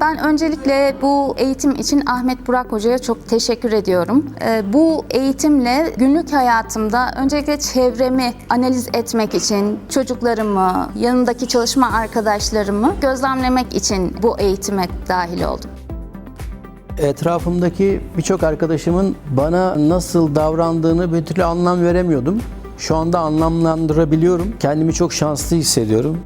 Ben öncelikle bu eğitim için Ahmet Burak Hoca'ya çok teşekkür ediyorum. Ee, Bu eğitimle günlük hayatımda öncelikle çevremi analiz etmek için, çocuklarımı, yanındaki çalışma arkadaşlarımı gözlemlemek için bu eğitime dahil oldum. Etrafımdaki birçok arkadaşımın bana nasıl davrandığını bir türlü anlam veremiyordum. Şu anda anlamlandırabiliyorum. Kendimi çok şanslı hissediyorum.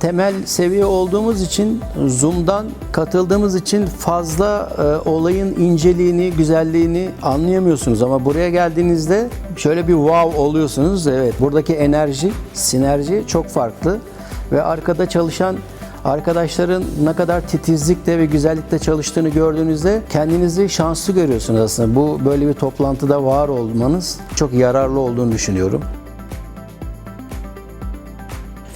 Temel seviye olduğumuz için Zoom'dan katıldığımız için fazla e, olayın inceliğini, güzelliğini anlayamıyorsunuz ama buraya geldiğinizde şöyle bir wow oluyorsunuz. Evet, buradaki enerji, sinerji çok farklı ve arkada çalışan arkadaşların ne kadar titizlikle ve güzellikle çalıştığını gördüğünüzde kendinizi şanslı görüyorsunuz aslında. Bu böyle bir toplantıda var olmanız çok yararlı olduğunu düşünüyorum.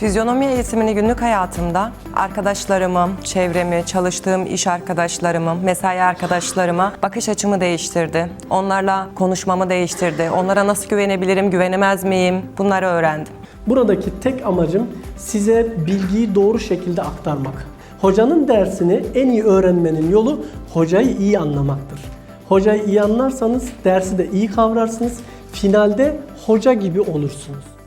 Fizyonomi eğitimini günlük hayatımda arkadaşlarımı, çevremi, çalıştığım iş arkadaşlarımı, mesai arkadaşlarıma bakış açımı değiştirdi. Onlarla konuşmamı değiştirdi. Onlara nasıl güvenebilirim, güvenemez miyim? Bunları öğrendim. Buradaki tek amacım size bilgiyi doğru şekilde aktarmak. Hocanın dersini en iyi öğrenmenin yolu hocayı iyi anlamaktır. Hocayı iyi anlarsanız dersi de iyi kavrarsınız. Finalde hoca gibi olursunuz.